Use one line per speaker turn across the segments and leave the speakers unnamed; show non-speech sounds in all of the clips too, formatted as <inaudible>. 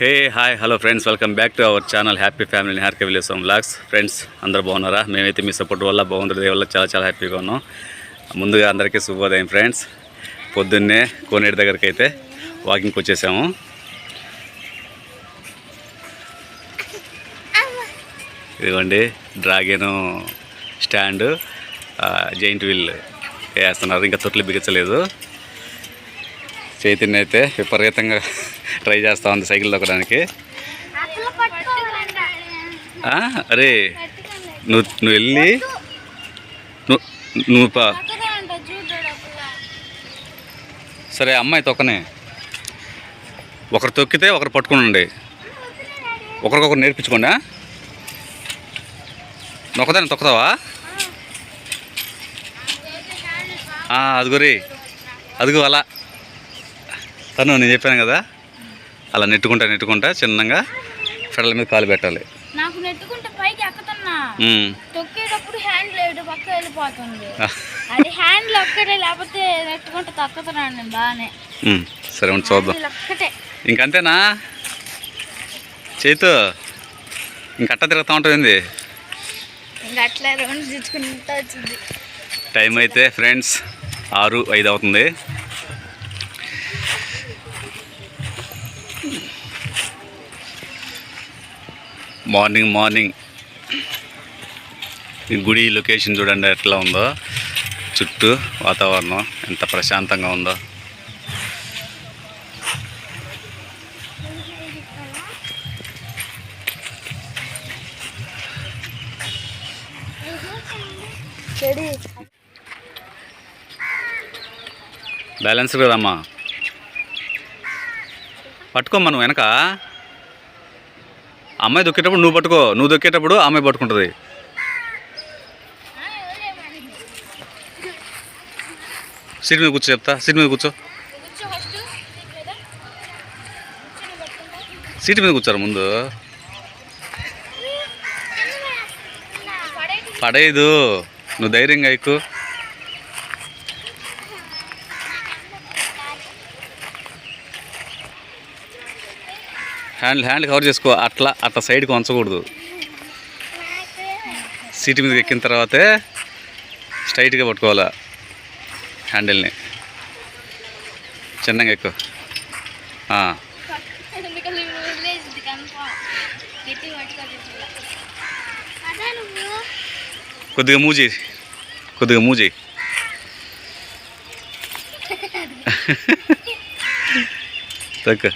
Hey hi hello friends welcome back to our channel happy family happy village home blogs friends అందరూ బాగున్నారా? మేమైతే మీ support వల్ల బాగుంటుంది. వల్ల చాలా చాలా హ్యాపీగా ఉన్నాం. ముందుగా అందరికీ శుభోదయం ఫ్రెండ్స్ పొద్దున్నే కోనేటి దగ్గరికి అయితే వాకింగ్కి వచ్చేసాము. ఇదిగోండి డ్రాగన్ స్టాండ్ జైంట్ వీల్ వేస్తున్నారు. ఇంకా తొట్లు బిగించలేదు. చైతన్య అయితే విపరీతంగా ట్రై చేస్తూ ఉంది సైకిల్ తొక్కడానికి. అరే నువ్వు నువ్వు వెళ్ళి నువ్వు సరే అమ్మాయి తొక్కనే. ఒకరు తొక్కితే ఒకరు పట్టుకునండి. ఒకరికొకరు నేర్పించుకోండి నొక్కదాన్ని తొక్కుతావా? అదిగోరి అదిగో అలా. తను నేను చెప్పాను కదా అలా నెట్టుకుంటా నెట్టుకుంటా చిన్నగా ఫెడల మీద కాలు పెట్టాలి.
నాకు నెట్టుకుంటే పైకి ఎక్కుతున్నా.
ఉమ్.
తొక్కేటప్పుడు హ్యాండ్ లేడు పక్క వెళ్ళిపోతుంది.
ఆ,
అది హ్యాండ్ ఒక్కటే లేకపోతే నెట్టుకుంటే తక్కుతున్నాను నేను బాగానే.
ఉమ్. సరే ఉండి చూద్దాం. ఇంకంతేనా? చేతు ఇంకట్ట తిరుగుతూ ఉంటుంది టైం అయితే ఫ్రెండ్స్ ఆరు ఐదు అవుతుంది. Morning morning. ఈ గుడి లొకేషన్ చూడండి ఎట్లా ఉందో. చుట్టూ వాతావరణం ఎంత ప్రశాంతంగా ఉందో. బ్యాలెన్స్ కదమ్మా. పట్టుకోమ్మా నువ్వు వెనక. అమ్మాయి దొక్కేటప్పుడు నువ్వు పట్టుకో. నువ్వు దొక్కేటప్పుడు అమ్మాయి పట్టుకుంటుంది. సీట్ మీద కూర్చో చెప్తా. సీట్ మీద కూర్చో. సీట్ మీద కూర్చోరు ముందు. పడేదు నువ్వు ధైర్యంగా ఎక్కువ హ్యాండ్ హ్యాండ్ కవర్ చేసుకో అట్లా అట్లా సైడ్కి వంచకూడదు. సీట్ మీదకి ఎక్కిన తర్వాతే స్ట్రైట్గా పట్టుకోవాలా హ్యాండిల్ని. చిన్నగా ఎక్కువ. కొద్దిగా మూవ్ చేయి కొద్దిగా మూవ్ చేయి. <laughs> తక్కువ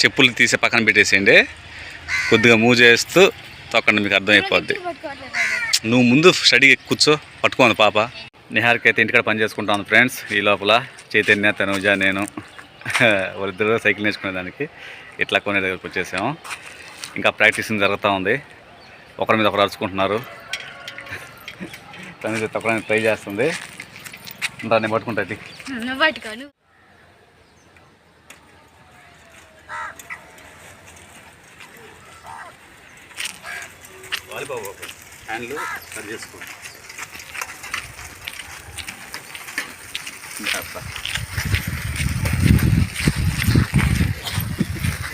చెప్పులు
తీసి పక్కన పెట్టేసేయండి. కొద్దిగా మూవ్ చేస్తూ తొక్కండి మీకు అర్థమైపోద్ది నువ్వు ముందు స్టడీ కూర్చో పట్టుకోండి పాప. నిహార్కి అయితే ఇంటికాడ పని చేసుకుంటాను ఫ్రెండ్స్ ఈ లోపల చైతన్య తనుజ నేను. వాళ్ళిద్దరు సైకిల్ నేర్చుకునే దానికి ఇట్లా కొనే దగ్గరకు వచ్చేసాము ఇంకా ప్రాక్టీసింగ్ జరుగుతూ ఉంది. ఒకరి మీద ఒకరు అరుచుకుంటున్నారు. తనుజ తొక్కడానికి ట్రై చేస్తుంది. నేను పట్టుకుంటా ఇది.
నువ్వు పట్టుకో నువ్వు.
వాలిబాబు హ్యాండ్లు సరి చేసుకో.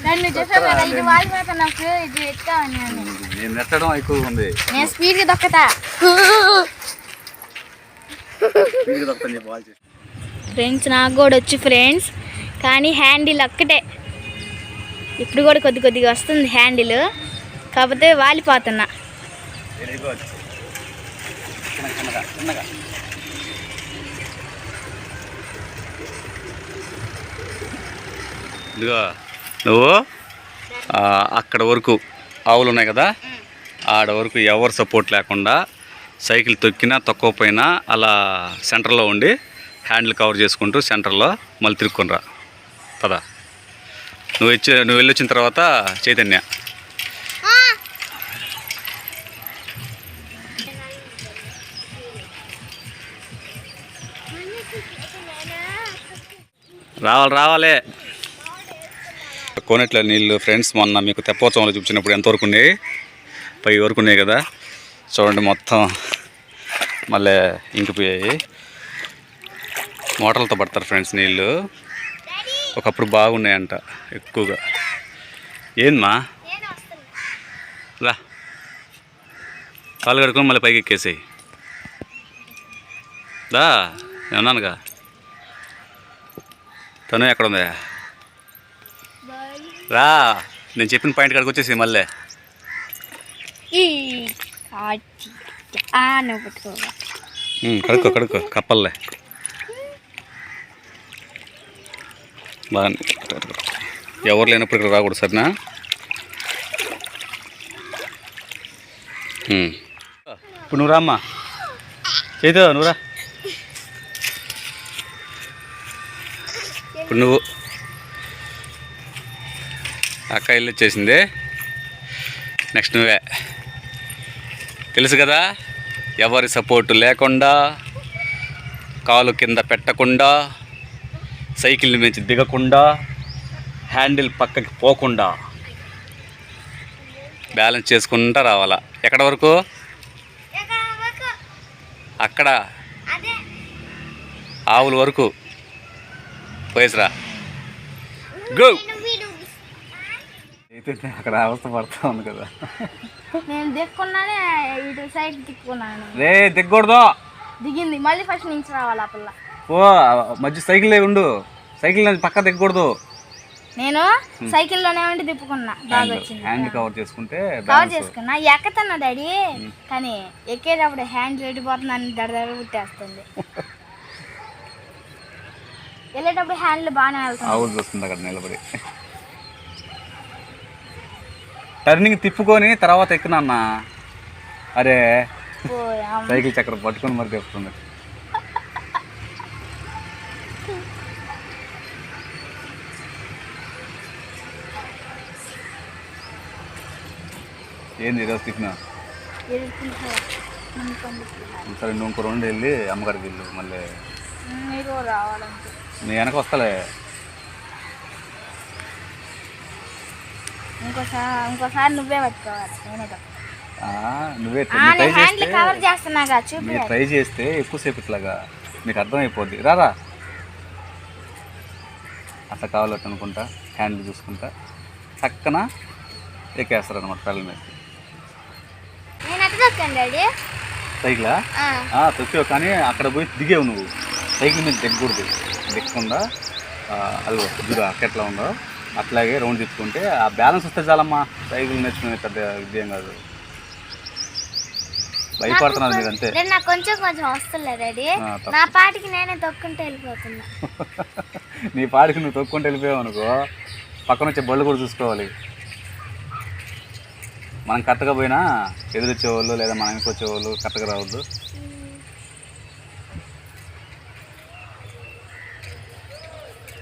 నన్ను చెప్పావు కదా ఇది వాళ్ళ మీద నాకు ఇది ఎత్తుకావని అని
నేను నెట్టడం ఎక్కువ ఉంది.
నేను స్పీడ్గా దొక్కతా
వీడికి తప్పని చెప్పి వాళ్ళు చేసి
ఫ్రెండ్స్ నాకు కూడా వచ్చి ఫ్రెండ్స్ కానీ హ్యాండిల్ ఒక్కటే. ఇప్పుడు కూడా కొద్ది కొద్దిగా వస్తుంది హ్యాండిల్ కాకపోతే వాలిపోతున్నా.
ఇదిగో నువ్వు అక్కడ వరకు ఆవులు ఉన్నాయి కదా? ఆడ వరకు ఎవరు సపోర్ట్ లేకుండా సైకిల్ తొక్కినా తొక్కకపోయినా అలా సెంటర్లో ఉండి హ్యాండిల్ కవర్ చేసుకుంటూ సెంటర్లో మళ్ళీ తిరుక్కొనిరా పదా. నువ్వు ఇచ్చి నువ్వు వెళ్ళి వచ్చిన తర్వాత చైతన్య. రావాలి రావాలే. కోనెట్ల నీళ్ళు ఫ్రెండ్స్ మొన్న మీకు తెప్పోత్సవంలో చూపించినప్పుడు ఎంతవరకు ఉన్నాయి? పై వరకు ఉన్నాయి కదా. చూడండి మొత్తం. మళ్ళీ ఇంకిపోయాయి. మోటార్లతో పడతారు ఫ్రెండ్స్ నీళ్ళు. ఒకప్పుడు బాగున్నాయంట ఎక్కువగా. ఏందమ్మా? రా. కాలు కడుకొని మళ్ళీ పైకి ఎక్కేసాయి. దా నేనున్నానుగా తను ఎక్కడ ఉందా రా నేను చెప్పిన పాయింట్ కాడికి వచ్చేసి మళ్ళీ.
నువ్వు పట్టుకోవా
కడుక్కో కడుక్కో కప్పల్లే. బాగా ఎవరు లేనప్పుడు ఇక్కడ రాకూడదు సరేనా? ఇప్పుడు నువ్వు రామ్మా. చేతో నువ్వు రా. ఇప్పుడు నువ్వు. అక్క ఇల్లు వచ్చేసింది. నెక్స్ట్ నువ్వే. తెలుసు కదా? ఎవరి సపోర్టు లేకుండా కాలు కింద పెట్టకుండా సైకిల్ నుంచి దిగకుండా హ్యాండిల్ పక్కకి పోకుండా. బ్యాలెన్స్ చేసుకుంటా రావాలా? ఎక్కడ వరకు? అక్కడ. ఆవుల వరకు. పోయేసిరా. గో! అయితే అక్కడ అవస్థ పడతా ఉంది కదా.
నేను దిక్కున్నానే ఇటు సైడ్ దిక్కున్నాను.
రే దిగకూడదు
దిగింది. మళ్ళీ ఫస్ట్ నుంచి రావాలి ఆ పిల్ల.
ఓ మధ్య సైకిల్ ఉండు. సైకిల్ నుంచి పక్క దిగకూడదు
నేను సైకిల్లోనే ఉండి తిప్పుకున్నా బాగా వచ్చింది.
హ్యాండ్ కవర్ చేసుకుంటే
కవర్. చేసుకున్నా. ఎక్కుతున్నా డాడీ. కానీ ఎక్కేటప్పుడు హ్యాండ్ రెడిపోతుందని దడ దడ పుట్టేస్తుంది <laughs> వెళ్ళేటప్పుడు హ్యాండ్లు బాగానే వెళ్తుంది
ఆవులు చూస్తుంది అక్కడ నిలబడి. టర్నింగ్ తిప్పుకొని తర్వాత ఎక్కినా అరే. సైకిల్ చక్రం పట్టుకొని మరి తిప్పుతుంది. ఏంది ఈరోజు తిప్పినా. సరే నువ్వు ఇంకో రెండు వెళ్ళి అమ్మగారికి వెళ్ళు మళ్ళీ. నీ వెనక వస్తలే.
ఇంకోసారి ఇంకోసారి నువ్వే పట్టుకోవాలి. నేనే
నువ్వే ట్రై చేస్తే
కవర్ చేస్తున్నాగా చూపి
మీరు ట్రై చేస్తే ఎక్కువసేపు ఇట్లాగా మీకు అర్థమైపోద్ది. రారా అట్లా కావాలట్టు అనుకుంటా హ్యాండిల్ చూసుకుంటా చక్కన ఎక్కేస్తారు అనమాట పిల్లల మీద.
నేను ఎట్లా డాడీ.
సైకిలా? తొక్కావు కానీ అక్కడ పోయి దిగేవు నువ్వు. సైకిల్ మీద దిగకూడదు. దిగకుండా అల్లు చూడు అక్కట్లా ఉందో. అట్లాగే రౌండ్ తిప్పుకుంటే ఆ బ్యాలెన్స్ వస్తే చాలమ్మా. సైకిల్ నేర్చుకునే పెద్ద విద్యం కాదు. భయపడుతున్నారు మీరు అంతే
నేను నాకు కొంచెం కొంచెం
ఆ, తప్పు.
నా పాటికి నేనే తొక్కుంటే వెళ్ళిపోతున్నా. <laughs>
నీ పాడికి నువ్వు తొక్కుంటూ వెళ్ళిపోయావు అనుకో పక్కన వచ్చే బళ్ళు కూడా చూసుకోవాలి. మనం కరెక్ట్గా పోయినా ఎదురొచ్చేవాళ్ళు లేదా మన వెనక వచ్చేవాళ్ళు కరెక్ట్గా రావద్దు.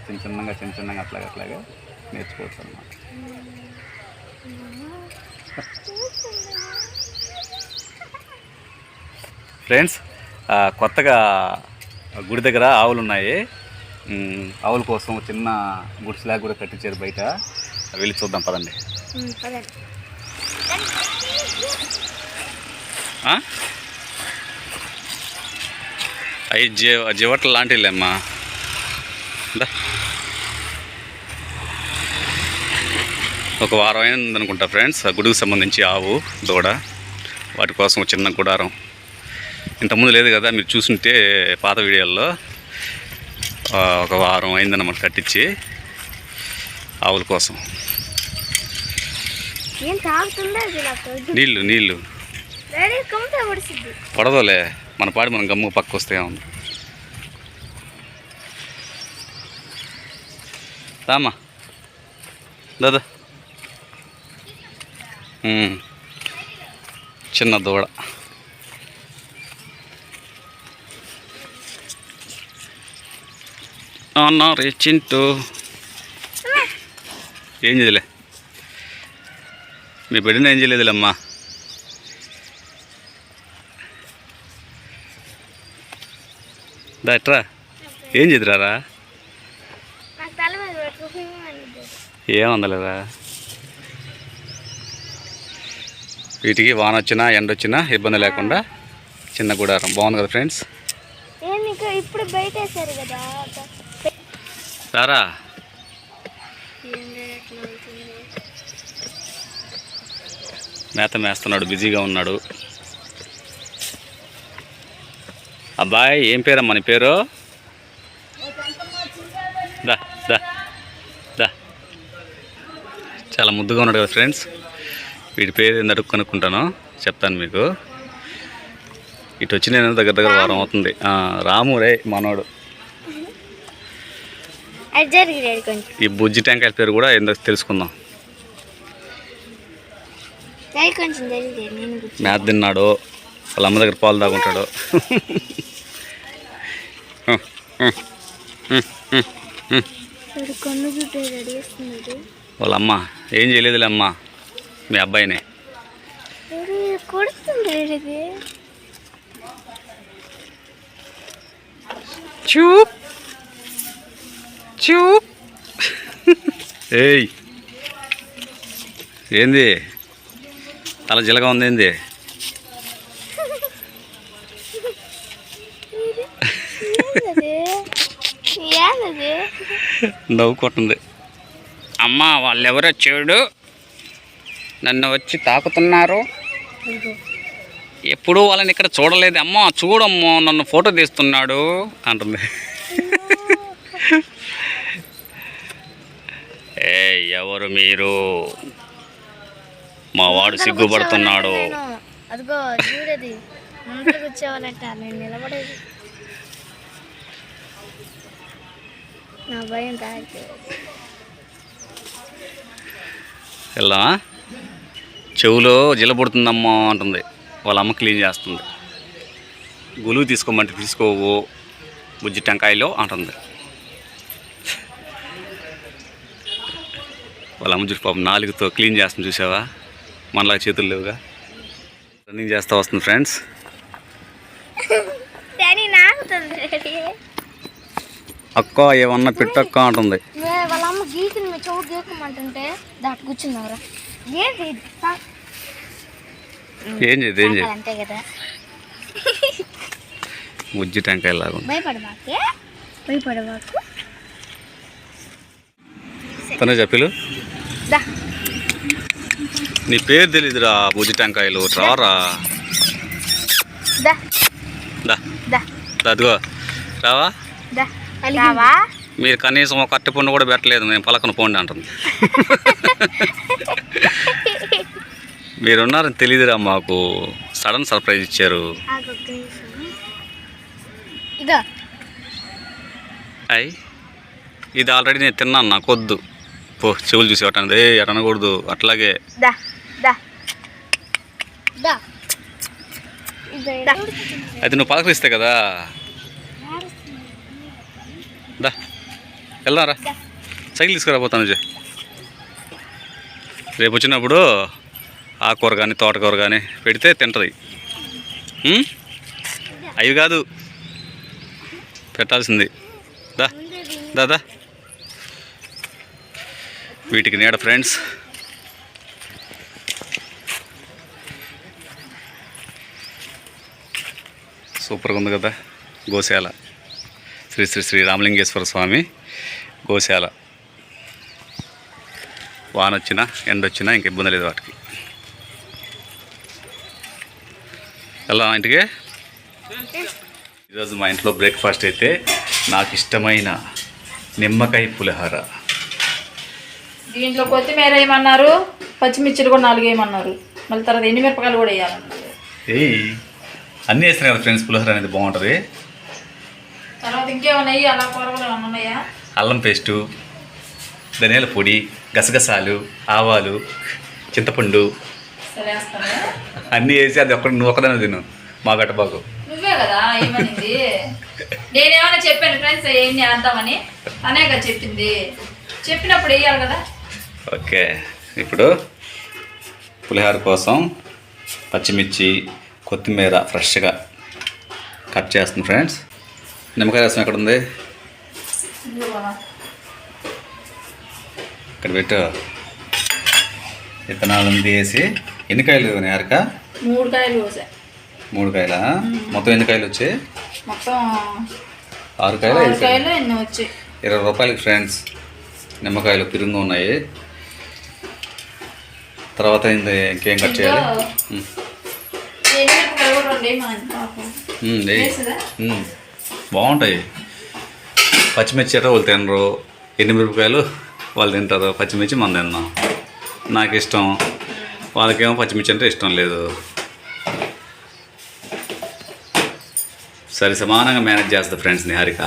చిన్న చిన్నగా చిన్న చిన్నగా అట్లాగే అట్లాగే. నేర్చుకోవచ్చు ఫ్రెండ్స్ కొత్తగా గుడి దగ్గర ఆవులు ఉన్నాయి ఆవుల కోసం చిన్న గుడిసెలాగా కూడా కట్టించారు బయట. వెళ్ళి చూద్దాం పదండి? అవి జీవ జీవట్లు లాంటివిలేమ్మా దా. ఒక వారం అయింది అనుకుంటా ఫ్రెండ్స్. ఆ గుడికి సంబంధించి ఆవు దూడ వాటి కోసం ఒక చిన్న గుడారం. ఇంతకుముందు లేదు కదా మీరు చూసుంటే పాత వీడియోల్లో ఒక వారం అయిందన్నమాట కట్టించి ఆవుల కోసం. నీళ్ళు నీళ్ళు. పడదోలే మన పాడి మనం గమ్ము పక్క వస్తే ఉంది రామా దాదా. చిన్న దూడ. అన్న రే చింటూ. ఏం చేయలే మీ బిడ్డను ఏం చేయలేదులేమ్మా దాట్రా ఏం చేద్దురారా ఏం అందలేదా? వీటికి వాన వచ్చినా ఎండ వచ్చినా ఇబ్బంది లేకుండా చిన్న గుడారం. బాగుంది కదా ఫ్రెండ్స్?
ఇప్పుడు బయట కదా
సారా? మేత మేస్తున్నాడు బిజీగా ఉన్నాడు. అబ్బాయి ఏం పేరమ్మా నీ పేరు? దా దా దా. చాలా ముద్దుగా ఉన్నాడు కదా ఫ్రెండ్స్? వీడి పేరు ఏందడుగు కనుక్కుంటాను చెప్తాను మీకు. ఇటు వచ్చి నేను దగ్గర దగ్గర వారం అవుతుంది. రాము రే మనోడు. ఈ బుజ్జి టెంకాయల పేరు కూడా ఏందో తెలుసుకుందాం. మేత తిన్నాడు. వాళ్ళ అమ్మ దగ్గర పాలు తాగుంటాడు.
ఇప్పుడు కన్ను చుట్టూ రెడీ చేస్తున్నాడు
వాళ్ళ అమ్మ ఏం చేయలేదులే అమ్మ. మీ అబ్బాయిని.
కొడుతుంది ఇది
చూప్. చూప్. ఏయ్. ఏంది? తల జిలగా ఉంది ఏంది? నవ్వుకుంటుంది. అమ్మ వాళ్ళెవరో చెడు. నన్ను వచ్చి తాకుతున్నారు. ఎప్పుడూ వాళ్ళని ఇక్కడ చూడలేదు. అమ్మ చూడమ్మో నన్ను ఫోటో తీస్తున్నాడు అంటుంది. <laughs> ఏ ఎవరు మీరు? మా వాడు సిగ్గుపడుతున్నాడు.
నేను
చెవులో జిలబడుతుందమ్మా అంటుంది. వాళ్ళ అమ్మ క్లీన్ చేస్తుంది. గులువు తీసుకోమంటే తీసుకోవు. బుజ్జి టెంకాయలో అంటుంది. వాళ్ళ అమ్మ చూసి పాపం నాలుగుతో క్లీన్ చేస్తుంది చూసావా? మనలా చేతులు లేవుగా. రన్నింగ్ చేస్తూ వస్తుంది ఫ్రెండ్స్. అక్క ఏమన్నా పెట్టక్క అంటుంది.
వాళ్ళ అమ్మ చెవు గీకమంటుంటే దాటి కూర్చున్నారా
ఏం చేయదు ఏం చేయదు
అంతే కదా.
బుజ్జి టెంకాయ లాగా
భయపడమాకే? భయపడమాకు?
తనే చెప్పిలు
దా.
నీ పేరు తెలీదురా బుజ్జి టెంకాయలు రారా.
దా.
దా.
దా.
దా, అదిగో. రావా?
దా. రావా?
మీరు కనీసం ఒక అట్టి పండు కూడా పెట్టలేదు నేను పలకన పోండి అంటుంది. మీరున్నారని తెలియదురా మాకు. సడన్ సర్ప్రైజ్ ఇచ్చారు.
నిమిషం. ఇదో.
ఆల్రెడీ నేను తిన్నాను నాకు వద్దు. పో చెవులు చూసి అట్టనది ఏ అటనకూడదు అట్లాగే. అది నువ్వు పలకరిస్తే కదా. దా. వెళ్దారా. సైకిల్ తీసుకురా పోతాను విజయ్ రేపు వచ్చినప్పుడు ఆకుకూర కానీ తోటకూర కానీ పెడితే తింటుంది? అవి కాదు. పెట్టాల్సింది. దా దాదా వీటికి నీడ ఫ్రెండ్స్. సూపర్గా ఉంది కదా గోశాల. శ్రీ శ్రీ శ్రీ రామలింగేశ్వర స్వామి. గోశాల. వాన వచ్చినా ఎండ వచ్చినా ఇంక ఇబ్బంది లేదు వాటికి. వెళ్దాం ఇంటికి? ఈరోజు మా ఇంట్లో బ్రేక్ఫాస్ట్ అయితే నాకు ఇష్టమైన నిమ్మకాయ పులిహార.
దీంట్లో కొత్తిమీర వేయమన్నారు పచ్చిమిర్చిలు కూడా నాలుగు వేయమన్నారు మళ్ళీ తర్వాత ఎండుమిరపకాయలు కూడా వేయాలన్నారు.
ఏయ్ అన్నీ వేస్తాను కదా ఫ్రెండ్స్ పులిహోర అనేది బాగుంటుంది.
తర్వాత ఇంకేమన్నా వేయి అలా కూరగాయలు ఉన్నాయా?
అల్లం పేస్టు ధనియాల పొడి గసగసాలు ఆవాలు చింతపండు. అన్నీ వేసి అది ఒక్కటి నువ్వు ఒక్కదానే తిను మా గట్టబాకు.
నువ్వే కదా ఏమనింది? నేనేమన్నా చెప్పాను ఫ్రెండ్స్ ఏం చేద్దామని? తనే కదా చెప్పింది. చెప్పినప్పుడు వేయాలి కదా.
ఓకే ఇప్పుడు పులిహోర కోసం పచ్చిమిర్చి కొత్తిమీర ఫ్రెష్గా కట్ చేస్తుంది ఫ్రెండ్స్. నిమ్మకాయ రసం ఎక్కడ ఉంది. ఇక్కడ పెట్టు. విత్తనాలు వేసి ఎన్ని కాయలు నేరక
మూడు కాయలు
మూడు కాయల? మొత్తం ఎన్ని కాయలు వచ్చాయి?
మొత్తం
ఆరు కాయలు
ఆరు
ఐదు కాయలు
కాయలు ఎన్ని వచ్చాయి.
ఇరవై రూపాయలకి ఫ్రెండ్స్ నిమ్మకాయలు పిరుంగా ఉన్నాయి. తర్వాత ఇంకేం కట్ చేయాలి. బాగుంటాయి. పచ్చిమిర్చి అంటే వాళ్ళు తినరు? ఎండుమిరపకాయలు వాళ్ళు తింటారు? పచ్చిమిర్చి మనం తిన్నాం. నాకు ఇష్టం. వాళ్ళకేమో పచ్చిమిర్చి అంటే ఇష్టం లేదు. సరే సమానంగా మేనేజ్ చేస్తుంది ఫ్రెండ్స్ నిహారిక.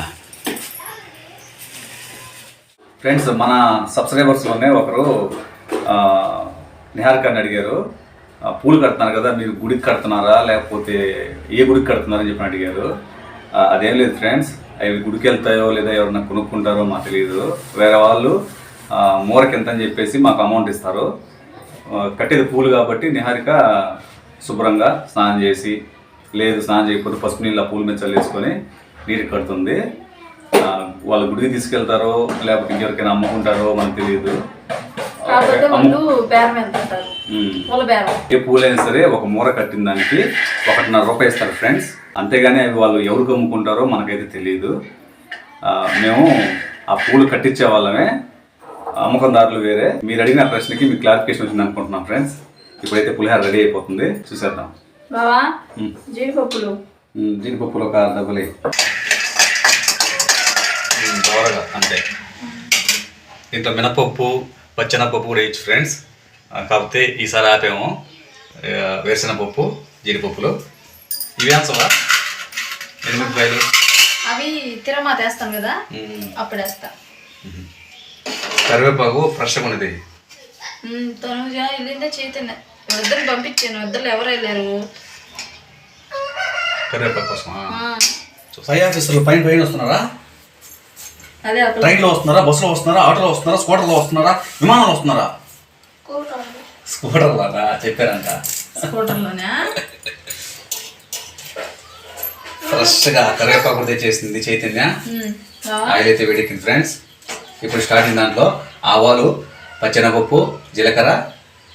ఫ్రెండ్స్ మన సబ్స్క్రైబర్స్లోనే ఒకరు నిహారిక అని అడిగారు. పూలు కడుతున్నారు కదా మీరు గుడికి కడుతున్నారా? లేకపోతే ఏ గుడికి కడుతున్నారని చెప్పి అడిగారు. అదేం లేదు ఫ్రెండ్స్ అవి గుడికి వెళ్తాయో లేదా ఎవరన్నా కొనుక్కుంటారో మాకు తెలియదు వేరే వాళ్ళు మూరకి ఎంత అని చెప్పేసి మాకు అమౌంట్ ఇస్తారు. కట్టేది పూలు కాబట్టి నిహారిక శుభ్రంగా స్నానం చేసి లేదు స్నానం చేయకపోతే పసుపు నీళ్ళు ఆ పూల మీద చల్లేసుకొని నీరు కడుతుంది. వాళ్ళ గుడికి తీసుకెళ్తారో లేకపోతే ఇంకెవరికైనా అమ్ముకుంటారో మనకు తెలియదు
పూల బేరం.
ఏ పూలైనా సరే ఒక మూర కట్టిన దానికి ఒకటిన్నర రూపాయి ఇస్తారు ఫ్రెండ్స్. అంతేగాని అవి వాళ్ళు ఎవరికి అమ్ముకుంటారో మనకైతే తెలియదు మేము ఆ పూలు కట్టించే వాళ్ళమే. అమ్మకందారులు వేరే. మీరు అడిగిన ప్రశ్నకి మీకు క్లారిఫికేషన్ వచ్చింది అనుకుంటున్నాం ఫ్రెండ్స్. ఇప్పుడైతే పులిహార రెడీ అయిపోతుంది. చూసేద్దాం.
బావా
ఉమ్.
జీడిపప్పులు.
ఉమ్, జీడిపప్పులు ఒక డబ్బులే దోరగా అంతే. దీంట్లో మినపప్పు పచ్చెనపప్పు కూడా వేయచ్చు ఫ్రెండ్స్. కాకపోతే ఈసారి ఆపేమో. ఆ, వేరుశెనగపప్పు జీడిపప్పులు. ఇవి answer-ఆ? ఎనిమిదిపాయలు
అవి తిరమాత వేస్తాం కదా అప్పుడు వేస్తా.
కరివేపాకు ఫ్రెష్గా
ఉమ్, తనుజ వెళ్ళిందే చైతన్య ఇద్దరు పంపించాను ఇద్దరు ఎవరు వెళ్ళారు?
కరివేపాకు కోసమా? పై ఆఫీసర్లు పైన పైన వస్తున్నారా?
అదే అక్కడ
ట్రైన్లో వస్తున్నారా? బస్సులో వస్తున్నారా? ఆటోలో వస్తున్నారా? స్కూటర్లో వస్తున్నారా? విమానంలో వస్తున్నారా? స్కూటర్లో చెప్పారంట.
స్కూటర్లోనే?
ఫ్రెష్గా కరివేపాకు తెచ్చేసింది చైతన్య. ఆయిల్ అయితే వేడెక్కింది ఫ్రెండ్స్. ఇప్పుడు స్టార్టింగ్ దాంట్లో ఆవాలు పచ్చెనపప్పు జీలకర్ర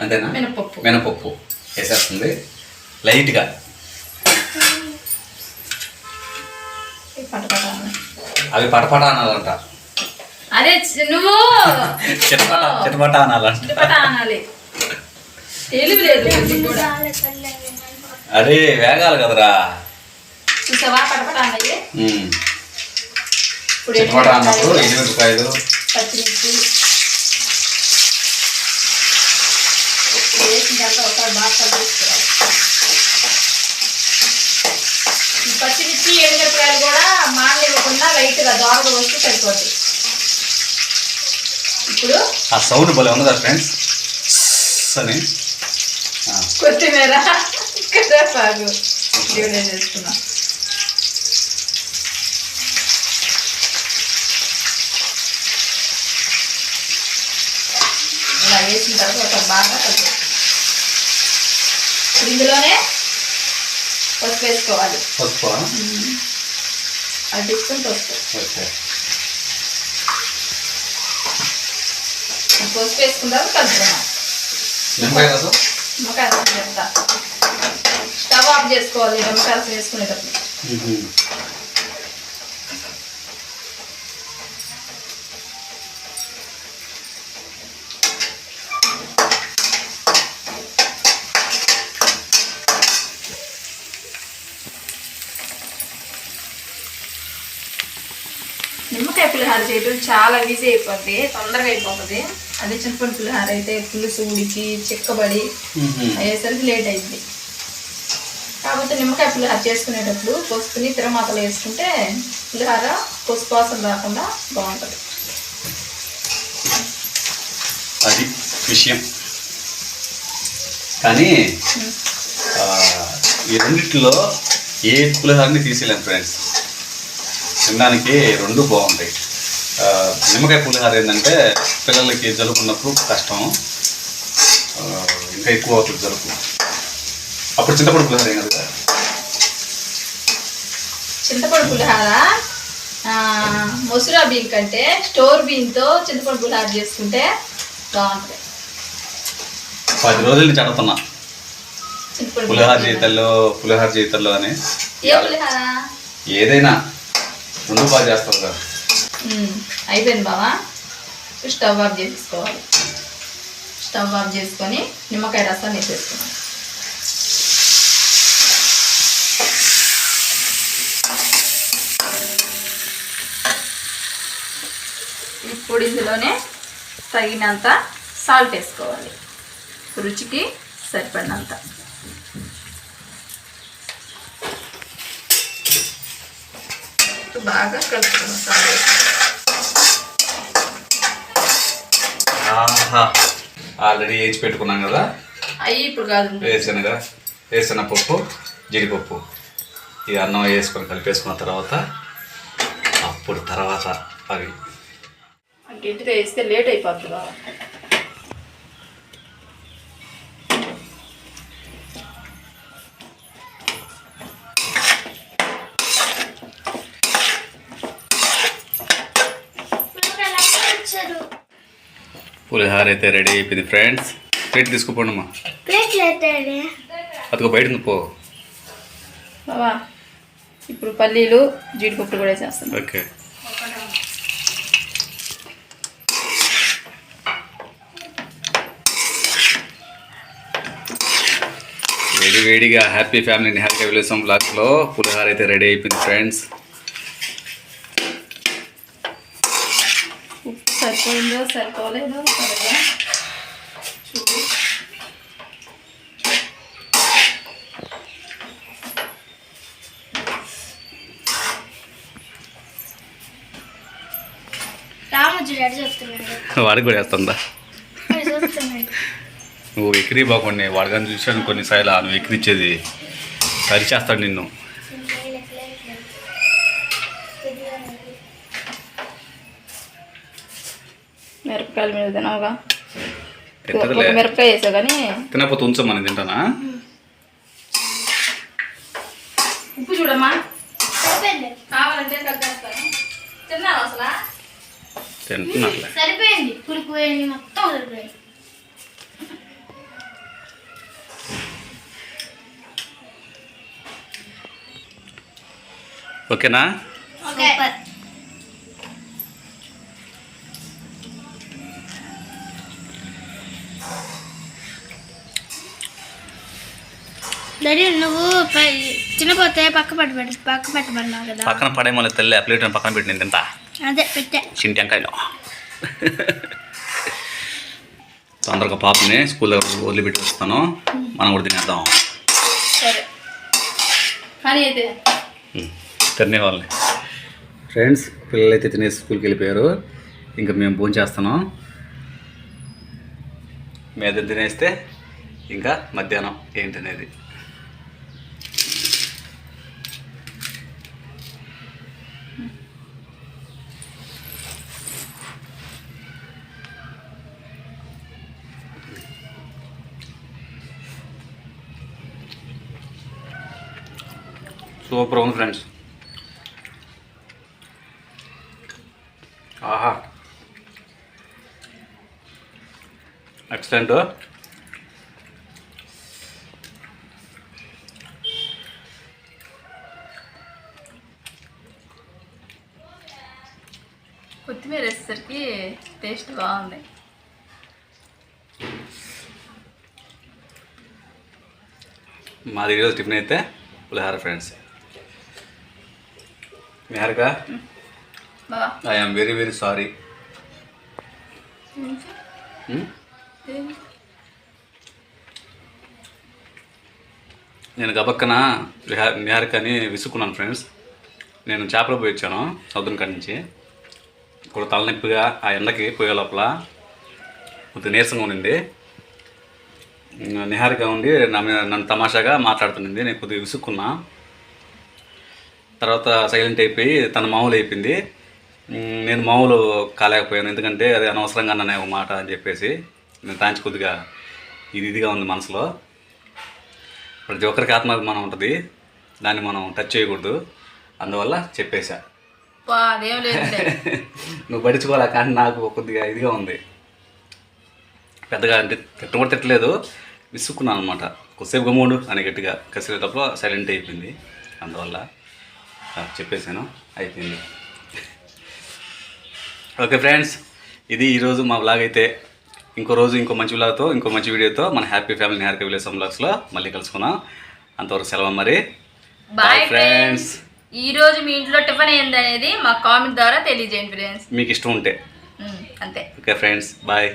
అంతేనా?
మినపప్పు.
మినపప్పు వేసేస్తుంది. లైట్గా. అవి పటపట అనాలంట.
అదే నువ్వు!
చిటపట చిటపట అనాలంట.
అనాలి తెలివి లేదు వీళ్ళకి కూడా
అరే వేగాలి కదరా.
చూసావా. ఇప్పుడు
చిటపట అన్నప్పుడు
ఎండుమిరపకాయలు,
ఎనిమిదిపాయలు
పచ్చిమిర్చి. ఇప్పుడు వేసిన తర్వాత ఒకసారి బాగా కలిపేసుకోవాలి ఈ పచ్చిమిర్చి ఎండుమిరపకాయలు కూడా మాడనివ్వకుండా లైట్గా దోరగా వస్తే సరిపోతాయి ఇప్పుడు
ఆ సౌండ్ భలే ఉన్నదా ఫ్రెండ్స్. అని ఆ,
కొత్తిమీర. కరివేపాకు. దేవుడే చేసుకున్నాం ఇలా వేసిన తర్వాత బాగా కలిపి ఇందులోనే పసుపు వేసుకోవాలి.
పసుపు?
అది పసుపు. పసుపు తర్వాత కలుపుకున్నాం
నిమ్మకాయ
చెప్తా స్టవ్ ఆఫ్ చేసుకోవాలి నిమ్మకాయ రసం వేసుకునేటప్పుడు నిమ్మకాయ పులిహార చేయడం చాలా ఈజీ అయిపోద్ది తొందరగా అయిపోతుంది. అదే చింతపండు పులిహార అయితే పులుసు ఉడికి చిక్కబడి. అయ్యేసరికి లేట్ అయింది కాకపోతే నిమ్మకాయ పులిహార చేసుకునేటప్పుడు పసుపుని తిరమాతలు వేసుకుంటే పులిహార పసుపు వాసన రాకుండా బాగుంటుంది.
అది విషయం. కానీ ఈ రెండిట్లో ఏ పులిహారని తీసేయలేము ఫ్రెండ్స్ తినడానికి రెండు బాగుంటాయి. నిమ్మకాయ పులిహార ఏంటంటే పిల్లలకి జలుబు ఉన్నప్పుడు కష్టం ఇంకా ఎక్కువ అవుతుంది జలుబు. అప్పుడు చింతపండు పులిహార ఏం కదా
చింతపండు పులిహార మసూరా బియ్యం కంటే స్టోర్ బియ్యంతో చింతపండు పులిహార చేసుకుంటే బాగుంటుంది.
పది రోజుల నుంచి అడుగుతున్నా. పులిహార జీవితాల్లో పులిహార జీవితాల్లో అని.
ఏ పులిహార?
ఏదైనా. ముందు బాగా చేస్తాం కదా.
అయిపోయింది బావా? స్టవ్ ఆఫ్ చేసుకోవాలి స్టవ్ ఆఫ్ చేసుకొని నిమ్మకాయ రసాన్ని వేసేసుకున్నాం ఇప్పుడు ఇందులోనే తగినంత సాల్ట్ వేసుకోవాలి. రుచికి సరిపడినంత. బాగా కలుపుకున్నాం
ఆల్రెడీ వేసి పెట్టుకున్నాం కదా?
అయ్యి ఇప్పుడు కాదు.
వేరుశనగ వేరుశనగ పప్పు జీడిపప్పు. ఈ అన్నం వేసుకొని కలిపేసుకున్న తర్వాత అప్పుడు తర్వాత అవి
గట్టిగా వేస్తే లేట్ అయిపోతుంది
పులిహార అయితే రెడీ అయిపోయింది ఫ్రెండ్స్ ప్లేట్ తీసుకుపోండి అమ్మా అదిగో బయట ఉంది పో.
బావా ఇప్పుడు పల్లీలు జీడిపప్పు కూడా వేసేస్తాను.
ఓకే. వేడి వేడిగా హ్యాపీ ఫ్యామిలీ నిహారిక విలేసం బ్లాక్లో పులిహార అయితే రెడీ అయిపోయింది ఫ్రెండ్స్
ఉప్పు సరిపోయిందో సరిపోలేదో త్వరగా చూడు
వాడికి కూడా వేస్తుందా నువ్వు ఎక్కిరి బాగుండి వాడిగాని చూశాను కొన్నిసార్లు నువ్వు ఎక్కిరిచ్చేది. సరి చేస్తాడు నిన్ను.
మిరపకాయల మీద తినవుగా. మిరపకాయ వేసావు కానీ
తినకపోతే ఉంచమని తింటానా?
ఉప్పు చూడమ్మా.
సరిపోయింది.
కావాలంటే అసలు?
సరిపోయింది. పులుపు పోయింది మొత్తం సరిపోయింది.
ఓకేనా?
ఓకే. డాడీ నువ్వు తినపోతే పక్క పట్టు పెట్ట పక్క పెట్టమన్నావు కదా.
పక్కన పడే మళ్ళీ తెల్ల ప్లేట్ పక్కన పెట్టి నేను తింటా.
అదే పెట్టా.
వంకాయలు తొందరగా పాపని స్కూల్లో వదిలిపెట్టి వస్తాను మనం కూడా తినేద్దాం. తినే వాళ్ళని. ఫ్రెండ్స్ పిల్లలు అయితే తినేసి స్కూల్కి వెళ్ళిపోయారు. ఇంకా మేము భోజనం చేస్తున్నాం. మీద తినేస్తే ఇంకా మధ్యాహ్నం ఏంటనేది. సూపర్ ఉంది ఫ్రెండ్స్. ఆహా. ఎక్సలెంట్
కొత్తిమీర వేసేసరికి టేస్ట్ బాగుంది.
మాది ఈరోజు టిఫిన్ అయితే పులిహార ఫ్రెండ్స్ నిహారిక
బావా.
ఐఎమ్ వెరీ వెరీ సారీ నేను గబక్కన నిహారికని విసుక్కున్నాను ఫ్రెండ్స్. నేను చేపలు పోయి వచ్చాను సౌదర్న్ కాడి నుంచి. ఇప్పుడు తలనొప్పిగా ఆ ఎండకి పోయే లోపల కొద్దిగా నీరసంగా ఉండింది. నిహారిక ఉండి నన్ను తమాషాగా మాట్లాడుతుంది నేను కొద్దిగా విసుక్కున్నా. తర్వాత సైలెంట్ అయిపోయి తన మామూలు అయిపోయింది. నేను మామూలు కాలేకపోయాను. ఎందుకంటే అది అనవసరంగా అనే ఒక మాట అని చెప్పేసి నేను దాంచి కొద్దిగా ఇది ఇదిగా ఉంది మనసులో. ప్రతి ఒక్కరికి ఆత్మాభిమానం ఉంటుంది. దాన్ని మనం టచ్ చేయకూడదు. అందువల్ల చెప్పేశా. <laughs> నువ్వు పడుచుకోవాలా కానీ నాకు కొద్దిగా ఇదిగా ఉంది. పెద్దగా అంటే తిట్ట కూడా తిట్టలేదు. విసుక్కున్నాను అనమాట కొద్దిసేపు గమ్ముడు అని గట్టిగా. కసిరేటప్పుడు సైలెంట్ అయిపోయింది. అందువల్ల చెప్పేశాను. అయిపోయింది. ఓకే ఫ్రెండ్స్ ఇది ఈరోజు మా బ్లాగ్ అయితే. ఇంకో రోజు ఇంకో మంచి బ్లాగ్తో ఇంకో మంచి వీడియోతో మన హ్యాపీ ఫ్యామిలీ హ్యాపీ విలేజ్ బ్లాగ్స్లో మళ్ళీ కలుసుకుందాం. అంతవరకు సెలవు మరి.
బాయ్ ఫ్రెండ్స్ ఈ రోజు మీ ఇంట్లో టిఫిన్ ఏందనేది మా కామెంట్ ద్వారా తెలియజేయండి ఫ్రెండ్స్
మీకు ఇష్టం ఉంటే.
అంతే.
Okay friends bye